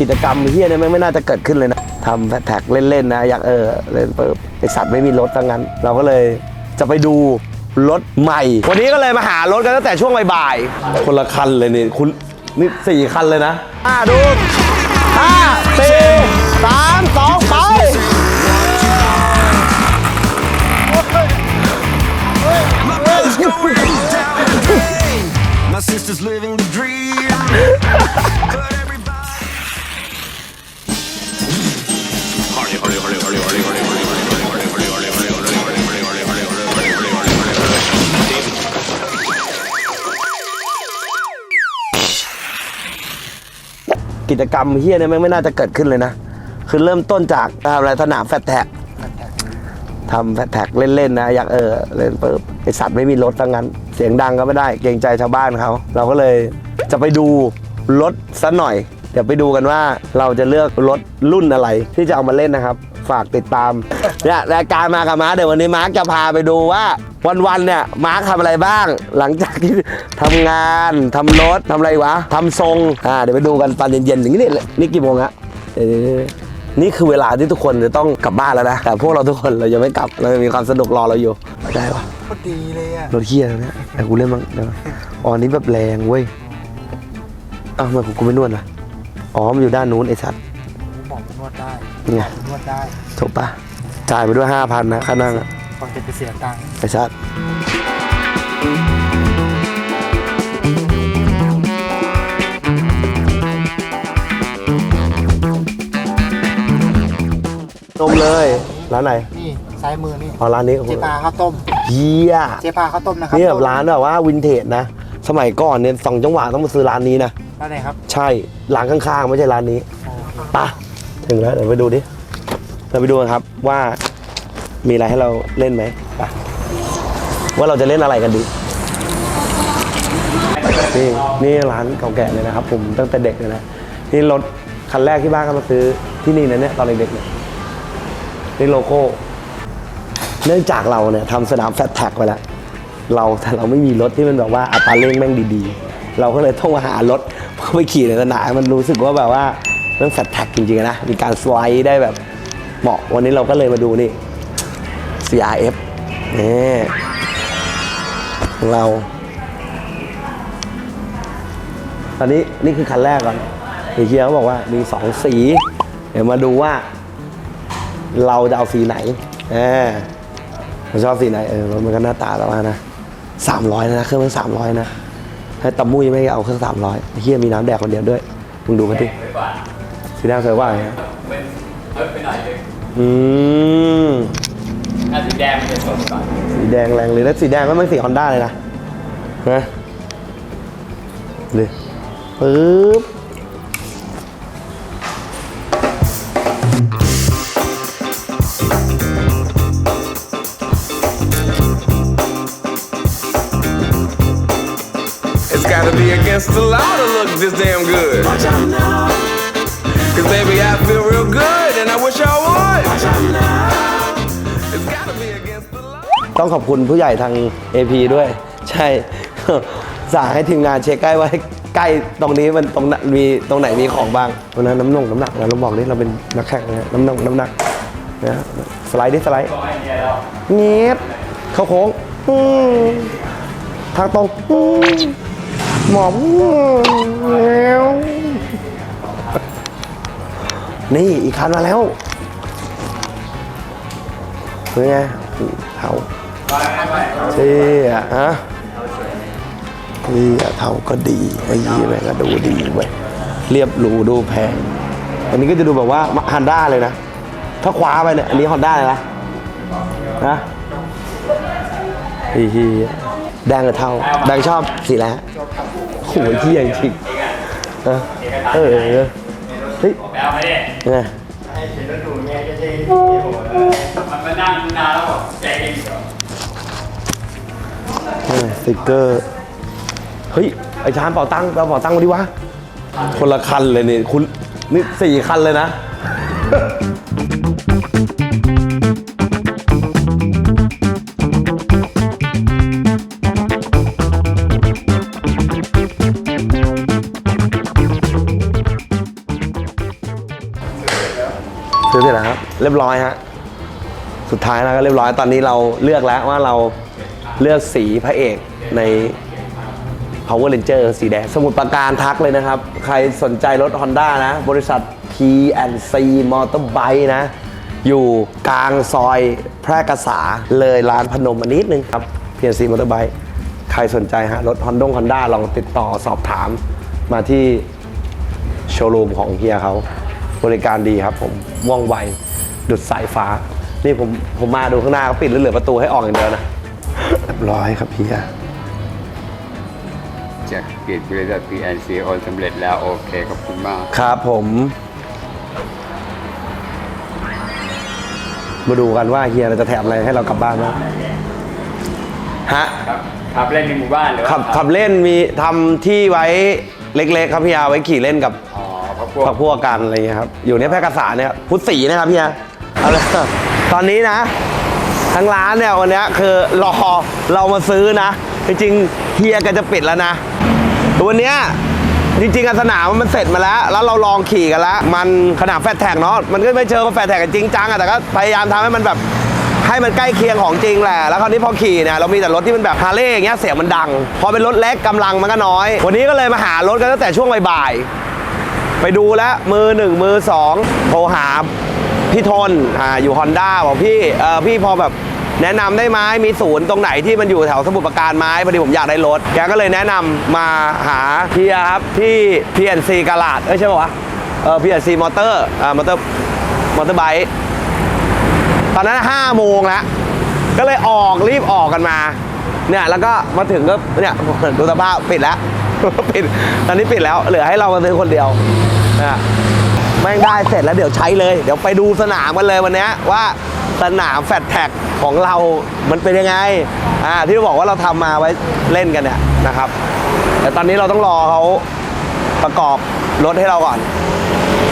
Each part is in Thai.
กิจกรรมเฮียเนี่ยแม่งไม่น่าจะเกิดขึ้นเลยนะทำแท็กเล่นๆนะ อยากเออเล่นปุ๊บไอสัตว์ไม่มีรถทั้งนั้น เราก็เลยจะไปดูรถใหม่ วันนี้ก็เลยมาหารถกันตั้งแต่ช่วงบ่ายๆคนละคันเลยนี่คุณนี่สี่คันเลยนะอ่าดูห้าสี่สามสองไป My brother's going down the drain. My sister's living the dream. กิจกรรมเฮียเนี่ยแม่งไม่น่าจะเกิดขึ้นเลยนะ คือเริ่มต้นจากอะไรสนามแฟตแท็กทำแฟตแท็กเล่นๆนะอยากเออเล่นปุ๊บไอสัตว์ไม่มีรถทั้งนั้น เสียงดังก็ไม่ได้เกรงใจชาวบ้านเขาเราก็เลยจะไปดูรถซะหน่อย เดี๋ยวไปดูกันว่าเราจะเลือกรถรุ่นอะไรที่จะเอามาเล่นนะครับ ฝากติดตามเนี่ยรายการมากับมาร์คเดี๋ยววันนี้มาร์คจะพาไปดูว่าวันๆเนี่ยมาร์คทำอะไรบ้าง หลังจากที่ทำงานทำรถทำอะไรวะทำทรงอ่าเดี๋ยวไปดูกันตอนเย็นๆอย่างนี้นี่นี่กี่โมงอะเออนี่คือเวลาที่ทุกคนจะต้องกลับบ้านแล้วนะแต่พวกเราทุกคนเรายังไม่กลับเรายังมีความสนุกรอเราอยู่ได้ปะโคตรดีเลยอะรถเฮียแล้วเนี่ยแต่กูเล่นบ้างเดี๋ยวนะอ๋ออันนี้แบบแรงเว้ยอ้าวทำไมกูไม่นวดล่ะอ๋อมันอยู่ด้านนู้นไอ้สัตว์ผมบอกน วดได้นี่ไงนวดได้จบปะจ่ายไปด้วยห้าพันนะค่านั่งอะฟังจะไปเสียตังค์ไอ้สัตว์นมเลย ร้านไหนนี่ซ้ายมือนี่อ๋อร้านนี้เจ๊ปลาข้าวต้มเฮียเจ๊ปลาข้าวต้มนะครับนี่แบบร้านแบบว่าวินเทจนะ สมัยก่อนเนี่ยสองจังหวะต้องมาซื้อร้านนี้นะ ร้านไหนครับ ใช่ ร้านข้างๆ ไม่ใช่ร้านนี้ไปะ ถึงแล้วเดี๋ยวไปดูดิ เราไปดูกันครับว่ามีอะไรให้เราเล่นไหมไปะว่าเราจะเล่นอะไรกันดี นี่นี่ร้านเก่าแก่เลยนะครับ ผมตั้งแต่เด็กเลยนะ นี่รถคันแรกที่บ้านก็มาซื้อที่นี่นะเนี่ยตอนเด็กๆเนี่ยนี่โลโก้ เนื่องจากเราเนี่ยทำสนามแฟตแท็กไปแล้ว เราแต่เราไม่มีรถที่มันแบบว่าอัตราเร่งแม่งดีๆ เราก็เลยต้องมาหารถเพื่อไปขี่ในสนามมันรู้สึกว่าแบบว่า เรื่องแฟตแท็กจริงๆนะ มีการสไลด์ได้แบบเหมาะวันนี้เราก็เลยมาดูนี่ CRF นี่ของเรา ตอนนี้นี่คือคันแรกก่อนเฮียเขาบอกว่ามีสองสี เดี๋ยวมาดูว่า เราจะเอาสีไหนเออเราชอบสีไหนเออรถมันก็หน้าตาแล้วนะสามร้อยนะเครื่องมันสามร้อยนะให้ตำมุ้ยไม่เอาเครื่องสามร้อยเฮียมีน้ำแดกคนเดียวด้วยมึงดูมันดิ สีแดงสวยกว่าไงเป็นเอิร์ธไปหน่อยนึงอืมถ้าสีแดงมันจะสดกว่าสีแดงแรงเลยแล้วสีแดงก็ไม่สีฮอนด้าเลยนะนะเลยปึ๊บ It's gotta be against the law to look this damn good. Cause baby, I feel real good and I wish I would. It's gotta be against the law. ต้องขอบคุณผู้ใหญ่ทาง AP ด้วย ใช่ สั่งให้ทีมงานเช็คใกล้ว่าใกล้ตรงนี้มันตรงไหนมีตรงไหนมีของบ้างวันนั้นน้ำหนงน้ำหนักนะเราบอกนี่เราเป็นนักแข่งนะน้ำหนงน้ำหนักนะสไลด์ดิสไลด์เงียบเข้าโค้งอืมทางตรงอืมหมอมแล้ว นี่อีกคันมาแล้วเป็นไงเท่าเท่อะฮะนี่อะเท่าก็ดีไอ้ยี่แม่งก็ดูดีเว้ยเรียบหรูดูแพง อันนี้ก็จะดูแบบว่าฮันด้าเลยนะ ถ้าคว้าไปเนี่ย อันนี้ฮอนด้าเลยนะนะไอ้เฮีแดงกับเท่าแดงชอบสีแล้วโอ้ยเที่ยจริงนะเออ ฮ้ยแปลมาดิไงมันมานั่งนานแล้วบอกใจเย็นก่อนนี่ไงสติกเกอร์ เฮ้ย ไอชานเป่าตังค์เอาเป่าตังค์มาดิวะ คนละคันเลยนี่คุณนี่สี่คันเลยนะ ซื้อเสร็จแล้วครับ เรียบร้อยฮะ สุดท้ายแล้วก็เรียบร้อย ตอนนี้เราเลือกแล้วว่าเราเลือกสีพระเอกใน Power Ranger สีแดง สมุดประการทักเลยนะครับ ใครสนใจรถ Honda นะ บริษัท P&C Motorbike นะ อยู่กลางซอยแพร่กษาเลยร้านพนมมานิดนึงครับ P&C Motorbike ใครสนใจฮะ รถ Honda Honda ลองติดต่อสอบถามมาที่โชว์รูมของเฮียเขา บริการดีครับผมว่องไวดุดสายฟ้า นี่ผมผมมาดูข้างหน้าเขาปิดแล้วเหลือประตูให้ออกอย่างเดียวนะเรียบร้อยครับเฮียจะเปลี่ยนบริษัท PNC โอนสำเร็จแล้วโอเคขอบคุณมาก ครับผม มาดูกันว่าเฮียเราจะแถมอะไรให้เรากลับบ้านบ้างฮะ ครับขับเล่นในหมู่บ้านหรือว่าขับขับเล่นมีทำที่ไว้เล็กๆ ครับพี่อาไว้ขี่เล่นกับอ๋อ เพราะพวกพักพวกกันอะไรเงี้ยครับ อยู่ในแพร่กษาเนี่ยพุทธศรีนะครับพี่อาเอาเลยตอนนี้นะทั้งร้านเนี่ยวันเนี้ยคือรอเรามาซื้อนะ จริงๆเฮียก็จะปิดแล้วนะวันเนี้ยจริงๆอะสนามมันเสร็จมาแล้ว แล้วเราลองขี่กันแล้ว มันขนาดแฟตแท็กเนาะมันก็ไม่เชิงว่าแฟตแท็กกันจริงจังอะแต่ก็พยายามทำให้มันแบบให้มันใกล้เคียงของจริงแหละ แล้วคราวนี้พอขี่เนี่ยเรามีแต่รถที่มันแบบฮาร์เลย์อย่างเงี้ยเสียงมันดัง พอเป็นรถเล็กกำลังมันก็น้อย วันนี้ก็เลยมาหารถกันตั้งแต่ช่วงบ่าย ไปดูแล้วมือหนึ่งมือสองโทรหาพี่ทนอ่าอยู่ฮอนด้าบอกพี่เออพี่พอแบบแนะนำได้ไหมมีศูนย์ตรงไหนที่มันอยู่แถวสมุทรปราการไหมพอดีผมอยากได้รถ แกก็เลยแนะนำมาหาเฮียครับที่ PNC กาลาดเอ้ยใช่ป่าวะเออ PNC มอเตอร์อ่ามอเตอร์มอเตอร์ไบค์ตอนนั้นห้าโมงแล้วก็เลยออกรีบออกกันมาเนี่ยแล้วก็มาถึงก็เนี่ยดูสภาพปิดแล้ว ปิดตอนนี้ปิดแล้วเหลือให้เรามาซื้อคนเดียวนะแม่งได้เสร็จแล้วเดี๋ยวใช้เลย เดี๋ยวไปดูสนามกันเลยวันนี้ว่าสนามแฟตแท็กของเรา มันเป็นยังไง อ่า ที่บอกว่าเราทำมาไว้เล่นกันเนี่ยนะครับ แต่ตอนนี้เราต้องรอเขาประกอบรถให้เราก่อน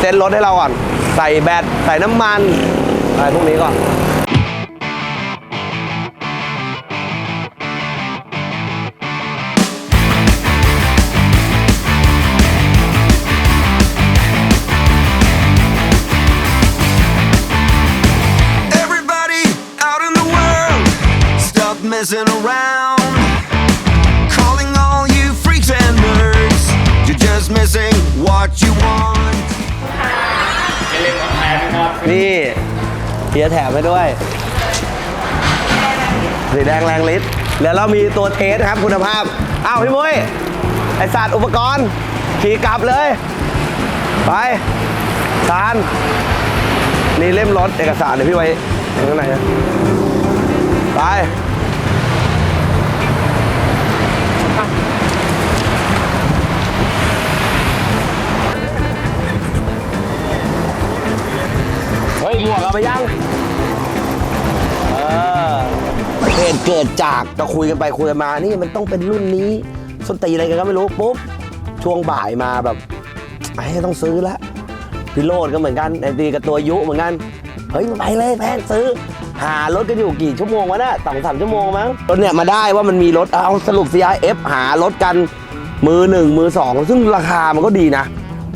เซ็นรถให้เราก่อน ใส่แบต ใส่น้ำมัน อะไรพวกนี้ก่อน messing around. Calling all you freaks and nerds, you're just missing what you want. จะเล่นของแพ้ไม่มอดนี่เฮียแถมให้ด้วยสีแดงแรงฤทธิ์แล้วเรามีตัวเทสครับคุณภาพ อ้าวพี่มุ้ยไอศาสตว์อุปกรณ์ขี่กลับเลย ไปทานนี่เล่มรถเอกสารเดี๋ยวพี่ไว้ข้างในนะไป ยหมวกเอาไปยังเออเหตุเกิดจากเราคุยกันไปคุยกันมานี่มันต้องเป็นรุ่นนี้ส้นตีนอะไรกันก็ไม่รู้ปุ๊บช่วงบ่ายมาแบบไอ้ต้องซื้อละพี่โรดก็เหมือนกันไอ้ตีกับตัวยุเหมือนกันเฮ้ยไปเลยแพงซื้อ หารถกันอยู่กี่ชั่วโมงวะน่ะสองสามชั่วโมงมั้งรถเนี่ยมาได้ว่ามันมีรถเอาสรุป CRF หารถกันมือหนึ่งมือสองซึ่งราคามันก็ดีนะ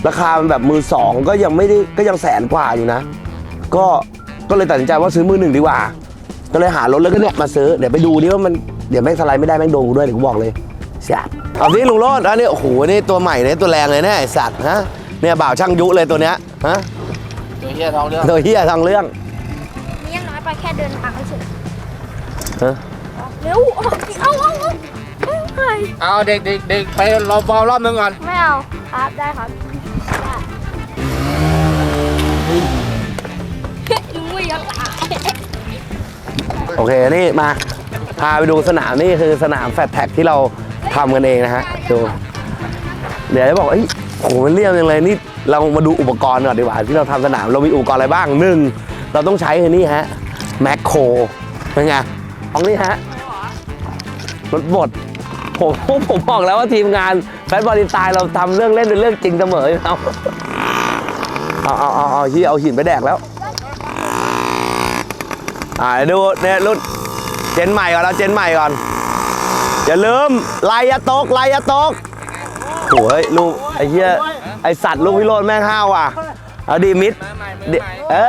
ราคามันแบบมือสองก็ยังไม่ได้ก็ยังแสนกว่าอยู่นะ ก็ก็เลยตัดสินใจว่าซื้อมือหนึ่งดีกว่า ก็เลยหารถแล้วก็เนี่ยมาซื้อเดี๋ยวไปดูดิว่ามันเดี๋ยวแม่งสไลด์ไม่ได้แม่งโดนกูด้วยเดี๋ยวกูบอกเลยเสียบเอาสิลุงโรดอันนี้โอ้โหนี่ตัวใหม่เลยตัวแรงเลยเนี่ยไอ้สัตว์ฮะเนี่ยบ่าวช่างยุเลยตัวเนี้ยฮะตัวเฮียท้องเรื่องตัวเฮียทางเรื่องนี่ยังน้อยไปแค่เดินทางเฉยฮะเร็วเอาเอาเอาเอาเฮ้ยเอาเด็กเด็กเด็กไปรอบอลรอบนึงก่อนไม่เอาครับได้ครับ โอเคนี่มา พาไปดูสนามนี่คือสนามแฟตแท็กที่เราทำกันเองนะฮะดูเดี๋ยวจะบอกว่าเอ้ยโหมันเรียบยังเลยนี่เรามาดูอุปกรณ์ก่อนดีกว่าที่เราทำสนามเรามีอุปกรณ์อะไรบ้างหนึ่งเราต้องใช้คือนี่ฮะแมคโครเป็นไงของนี่ฮะรถบดผมผมบอกแล้วว่าทีมงานแฟตบอลดีตายเราทำเรื่องเล่นเป็นเรื่องจริงเสมอเอาเอาเอาเอาเอาที่เอาหินไปแดกแล้ว อ่าดูเนี่ยรุ่นเจนใหม่ก่อนเราเจนใหม่ก่อน อย่าลืมไลายอยาตกไลายอยาตกโอ้ยลูกไอ้เหี้ยไอ้สัตว์ลูกพิโรธแม่งห้าวอะเอาดีมิดเออ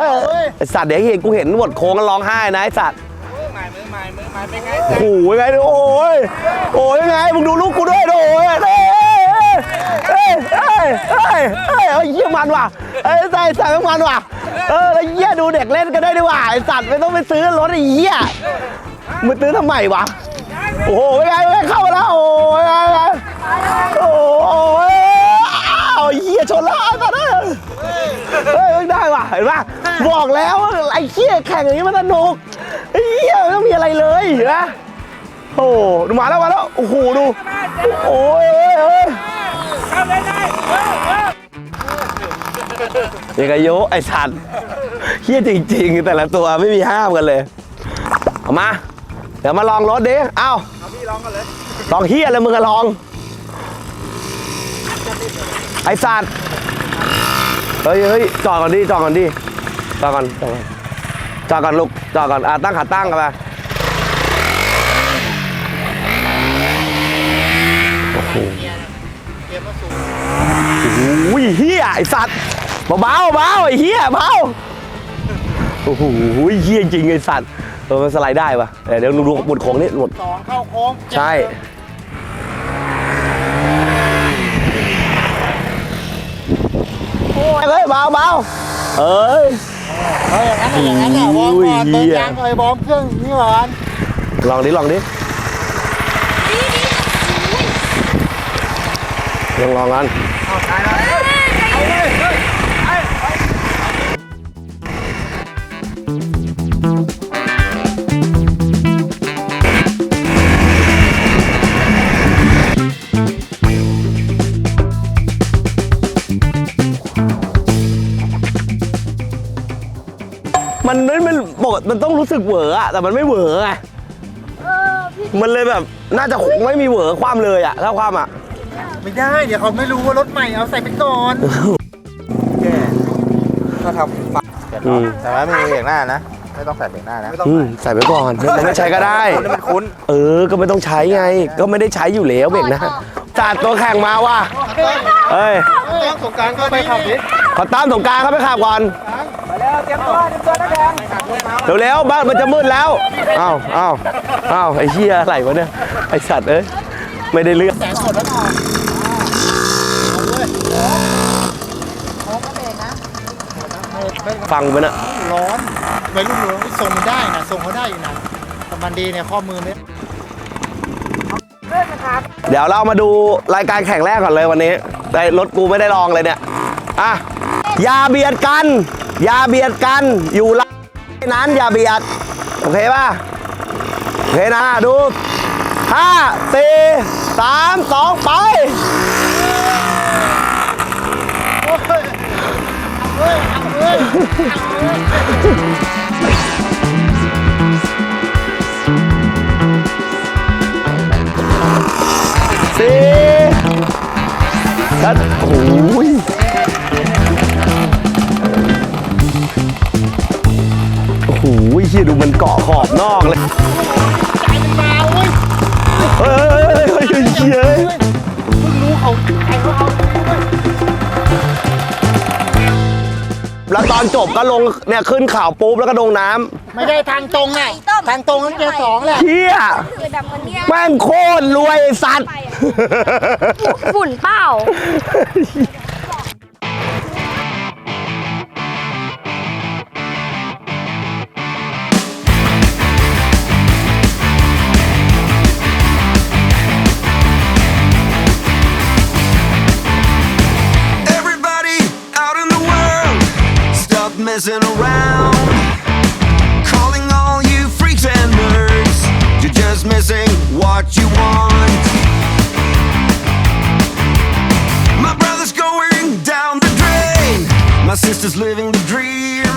ไอสัตว์เดี๋ยวเห็นกูเห็นหนวดโค้งแล้วร้องไห้นะไอสัตว์โอ้โหยังไงเนี่ยโอ้ยโอ้ยยังไงมึงดูลูกกูด้วยโอ้ยเอ้ยเอ้ยเอ้ยเอ้ยเอ้ยเอ้ยเยี่ยมันว่ะเอ้ยใส่ใส่มันว่ะ เออแล้วเยี่ยดูเด็กเล่นกันได้ดีกว่าไอสัตว์ไม่ต้องไปซื้อรถไอ้เหี้ยมึงซื้อทำไมวะโอ้โหไงไงเข้ามาแล้วโอ้ยไงยังไงโอ้ยอ้าวเหี้ยชนแล้วไอ้สัตว์เอ้ยเฮ้ยไม่ได้ว่ะเห็นป่ะบอกแล้วไอ้เหี้ยแข่งอย่างนี้มันสนุกไอ้เหี้ยไม่ต้องมีอะไรเลยเห็นปะโอ้ดูมาแล้วมาแล้วโอ้โหดูโอ้ยเอ้ยเอ้ยยั ยังไงโยไอสัตว์เหี้ยจริง ๆ แต่ละตัวไม่มีห้ามกันเลยเอามา เดี๋ยวมาลองรถดิเอ้าลองกันเลยลองเหี้ยเลยมึงก็ลอง ไอสัตว์เฮ้ยเฮ้ยจอดก่อนดิจอดก่อนดิจอดก่อนจอดก่อนจอดก่อนลูกจอดก่อนอะตั้งขาตั้งกันไปโอ้โหโอ้โหเฮียไอสัตว์ เบาๆเบาไอเฮียเบาโอ้โหเฮียจริงไอสัตว์เออมันสไลด์ได้ปะเออเดี๋ยวดูดูบนโค้งนี่หมดสองเข้าโค้งใช่เฮ้ยเบาเบาเอ้ยเฮ้ยอย่างนั้นน่ะอย่างนั้นน่ะวอร์มก่อนอุ้เติยมเหี้ยยางก่อนวอร์มเครื่องนี่ก่อนลองดิลองดิลองลองกันมัน มันปกติมันต้องรู้สึกเหวออะแต่มันไม่เหวอไงเออพี่มันเลยแบบน่าจะไม่มีเหวอความเลยอะถ้าความอะไม่ได้ เดี๋ยวเขาไม่รู้ว่ารถใหม่เอาใส่ไปก่อนแกก็ทำฟังอืมแต่ว่าไม่มีเบรกหน้านะ ไม่ต้องใส่เบรกหน้านะ ไม่ต้องอืมใส่ไว้ก่อนมันไม่ใช้ก็ได้มันคุ้นเออ ก็ไม่ต้องใช้ไง ก็ไม่ได้ใช้อยู่แล้วเบรกนะจัดตัวแข่งมาว่ะเอ้ยต้องสงการก็ไปขับดิขอตามสงกรารเข้าไปขับก่อนไปแล้ว เตรียมตัวเตรียมตัวนะแดงเร็วๆบ้านมันจะมืดแล้วอ้าวอ้าวอ้าวไอ้เหี้ยอะไรวะเนี่ยไอ้สัตว์เอ้ยไม่ได้เลือกแสงสดแล้วหน่อยฟังไปนะร้อนวัยรุ่นร้อนทรงมันได้นะทรงเขาได้อยู่นะแต่มันดีเนี่ยข้อมือไม่เดี๋ยวเรามาดูรายการแข่งแรกก่อนเลยวันนี้แต่รถกูไม่ได้ลองเลยเนี่ยอะ อย่าเบียดกัน อย่าเบียดกัน อยู่ละนั้นอย่าเบียด โอเคป่ะ โอเคนะ ดูห้าสี่สามสองไปสี่แล้วโอ้ย อ้โหเฮียดูมันเกาะขอบนอกเลยใจมันมาเว้ยเฮ้ยเฮ้ยเฮ้ยเฮียเพิ่งรู้เขาใครเขาเอาเว้ยแล้วตอนจบก็ลงเนี่ยขึ้นข่าวปุ๊บแล้วก็ลงน้ไม่ได้ทางตรงอะทางตรงนั้นเกียร์สองแหละเฮียคือดำคนเนี้ยแม่งโคตรรวยสัตว์ฝุ่นเปล่า messing around. Calling all you freaks and nerds, you're just missing what you want. My brother's going down the drain, my sister's living the dream.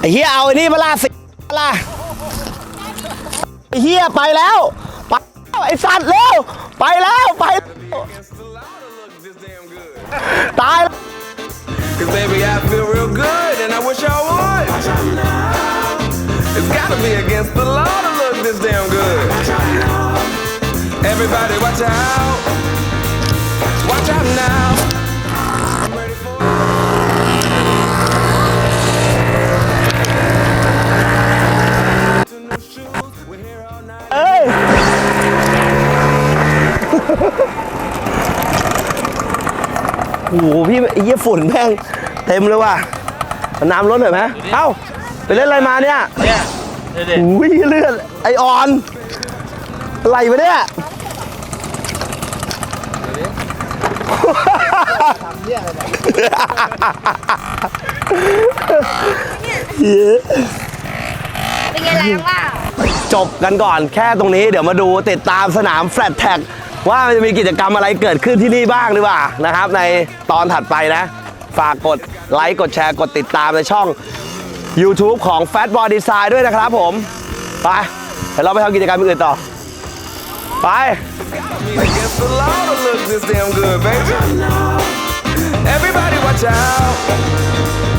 ไอ้เฮียเอาไอ้นี่มาล่าสิมาล่าไอ้เฮียไปแล้วไปแล้วไอ้สัตว์เร็วไปแล้วไป ตายแล้ว Cause baby, I feel real good and I wish I would. It's gotta be against the law to look this damn good. Everybody watch out. Watch out now. We're โอ้โหพี่ไอ้เหี้ยฝุ่นแม่งเต็มเลยว่ะเอาน้ำลดหน่อยไหมเอ้าไปเล่นอะไรมาเนี่ยเนี่ยเด็ดอุ้ยเลือดไอออนอะไรวะเนี่ย เป็นไงแรงว่า จบกันก่อนแค่ตรงนี้เดี๋ยวมาดูติดตามสนามแฟลตแท็ก ว่ามันจะมีกิจกรรมอะไรเกิดขึ้นที่นี่บ้างดีกว่านะครับ ในตอนถัดไปนะ ฝากกดไลค์กดแชร์กดติดตามในช่อง YouTube ของ Fat Boy Design ด้วยนะครับผม ไปเดี๋ยวเราไปทำกิจกรรมอื่นต่อ ไป Against the law to look this damn good, baby. Everybody watch out.